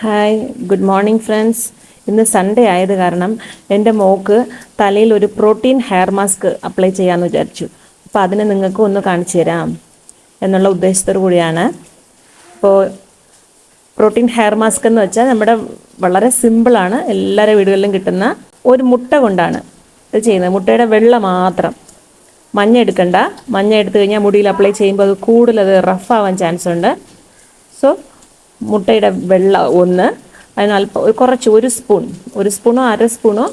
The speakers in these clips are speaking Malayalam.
ഹായ് ഗുഡ് മോർണിംഗ് ഫ്രണ്ട്സ് ഇന്ന് സൺഡേ ആയത് കാരണം എന്റെ മോക്ക് തലയിൽ ഒരു പ്രോട്ടീൻ ഹെയർ മാസ്ക് അപ്ലൈ ചെയ്യാമെന്ന് വിചാരിച്ചു. അപ്പോൾ അതിന് നിങ്ങൾക്ക് ഒന്ന് കാണിച്ചു തരാം എന്നുള്ള ഉദ്ദേശത്തോടു കൂടിയാണ്. അപ്പോൾ പ്രോട്ടീൻ ഹെയർ മാസ്ക് എന്ന് വെച്ചാൽ നമ്മുടെ വളരെ സിമ്പിളാണ് എല്ലാവരുടെ വീടുകളിലും കിട്ടുന്ന ഒരു മുട്ട കൊണ്ടാണ് ഇത് ചെയ്യുന്നത്. മുട്ടയുടെ വെള്ള മാത്രം. മഞ്ഞ എടുക്കണ്ട. മഞ്ഞ എടുത്തു കഴിഞ്ഞാൽ മുടിയിൽ അപ്ലൈ ചെയ്യുമ്പോൾ അത് കൂടുതൽ അത് ആവാൻ ചാൻസ് ഉണ്ട്. സോ മുട്ടയുടെ വെള്ള ഒന്ന് അതിനൽപ്പം കുറച്ച് ഒരു സ്പൂൺ ഒരു സ്പൂണോ അര സ്പൂണോ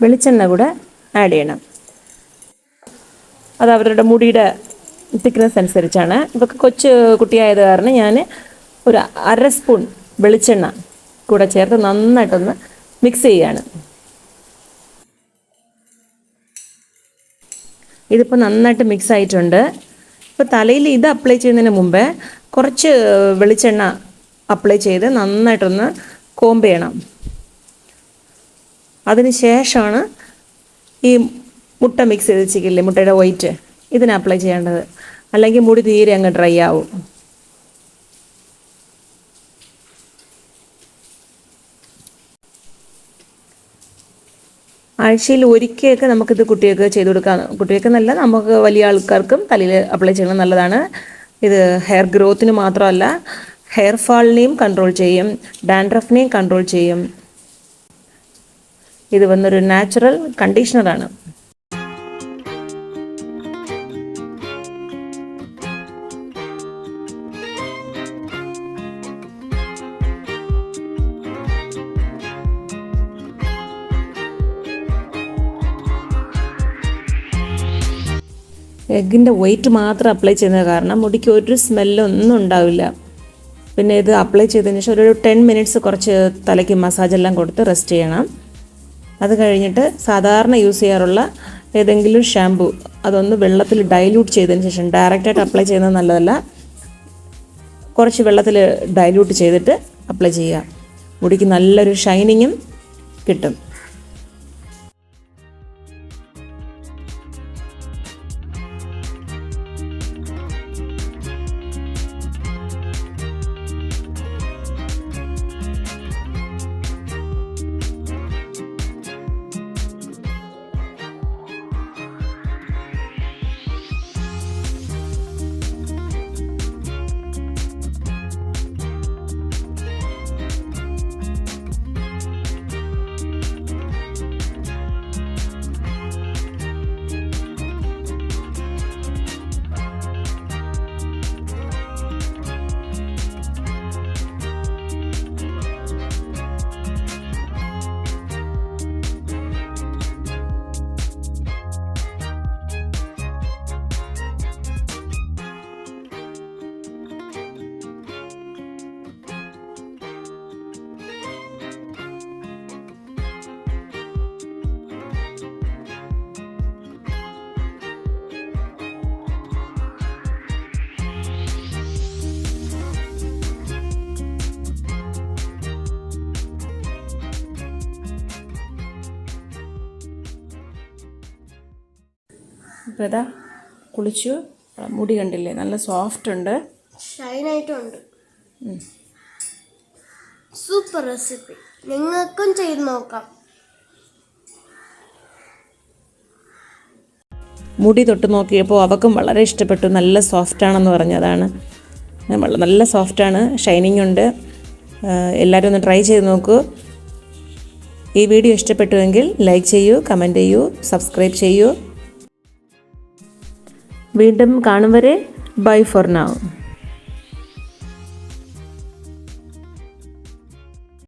വെളിച്ചെണ്ണ കൂടെ ആഡ് ചെയ്യണം. അത് അവരുടെ മുടിയുടെ തിക്നെസ് അനുസരിച്ചാണ്. ഇതൊക്കെ കൊച്ച് കുട്ടിയായത് കാരണം ഞാൻ ഒരു അര സ്പൂൺ വെളിച്ചെണ്ണ കൂടെ ചേർത്ത് നന്നായിട്ടൊന്ന് മിക്സ് ചെയ്യുകയാണ് ഇതിപ്പോൾ നന്നായിട്ട് മിക്സ് ആയിട്ടുണ്ട്. ഇപ്പോൾ തലയിൽ ഇത് അപ്ലൈ ചെയ്യുന്നതിന് മുമ്പേ കുറച്ച് വെളിച്ചെണ്ണ അപ്ലൈ ചെയ്ത് നന്നായിട്ടൊന്ന് കോമ്പ് ചെയ്യണം. അതിന് ശേഷമാണ് ഈ മുട്ട മിക്സ് ചെയ്ത് വെച്ചിട്ടില്ലേ മുട്ടയുടെ വൈറ്റ് ഇതിന് അപ്ലൈ ചെയ്യേണ്ടത്. അല്ലെങ്കിൽ മുടി തീരെ അങ്ങ് ഡ്രൈ ആവും. ആഴ്ചയിൽ ഒരിക്കലൊക്കെ നമുക്കിത് കുട്ടികൾക്ക് ചെയ്തു കൊടുക്കാം. കുട്ടികൾക്ക് നല്ല നമുക്ക് വലിയ ആൾക്കാർക്കും തലയിൽ അപ്ലൈ ചെയ്യണം നല്ലതാണ്. ഇത് ഹെയർ ഗ്രോത്തിന് മാത്രമല്ല ഹെയർ ഫാളിനെയും കൺട്രോൾ ചെയ്യും ഡാൻഡ്രഫിനെയും കൺട്രോൾ ചെയ്യും. ഇത് വന്നൊരു നാച്ചുറൽ കണ്ടീഷണറാണ് എഗ്ഗിന്റെ വെയിറ്റ് മാത്രം അപ്ലൈ ചെയ്യുന്നത് കാരണം മുടിക്ക് ഒരു സ്മെല്ലൊന്നും ഉണ്ടാവില്ല. പിന്നെ ഇത് അപ്ലൈ ചെയ്തതിന് ശേഷം ഒരു ടെൻ മിനിറ്റ്സ് കുറച്ച് തലയ്ക്ക് മസാജ് എല്ലാം കൊടുത്ത് റെസ്റ്റ് ചെയ്യണം. അത് കഴിഞ്ഞിട്ട് സാധാരണ യൂസ് ചെയ്യാറുള്ള ഏതെങ്കിലും ഷാമ്പു അതൊന്ന് വെള്ളത്തിൽ ഡൈല്യൂട്ട് ചെയ്തതിന് ശേഷം ഡയറക്റ്റായിട്ട് അപ്ലൈ ചെയ്യുന്നത് നല്ലതല്ല. കുറച്ച് വെള്ളത്തിൽ ഡൈല്യൂട്ട് ചെയ്തിട്ട് അപ്ലൈ ചെയ്യുക. മുടിക്ക് നല്ലൊരു ഷൈനിങ്ങും കിട്ടും. ഇപ്പോൾ ഇതാ കുളിച്ചു മുടി കണ്ടില്ലേ? നല്ല സോഫ്റ്റ് ഉണ്ട്. ഷൈൻ ആയിട്ടുണ്ട് സൂപ്പർ റെസിപ്പി. നിങ്ങൾക്കും ചെയ്ത് നോക്കാം. മുടി തൊട്ട് നോക്കിയപ്പോൾ അവക്കും വളരെ ഇഷ്ടപ്പെട്ടു. നല്ല സോഫ്റ്റ് ആണെന്ന് പറഞ്ഞതാണ്. നല്ല നല്ല സോഫ്റ്റാണ് ഷൈനിങ് ഉണ്ട്. എല്ലാവരും ഒന്ന് ട്രൈ ചെയ്ത് നോക്കൂ. ഈ വീഡിയോ ഇഷ്ടപ്പെട്ടുവെങ്കിൽ ലൈക്ക് ചെയ്യൂ കമന്റ് ചെയ്യൂ സബ്സ്ക്രൈബ് ചെയ്യൂ. വീണ്ടും കാണും വരെ ബൈ ഫോർ നാവ്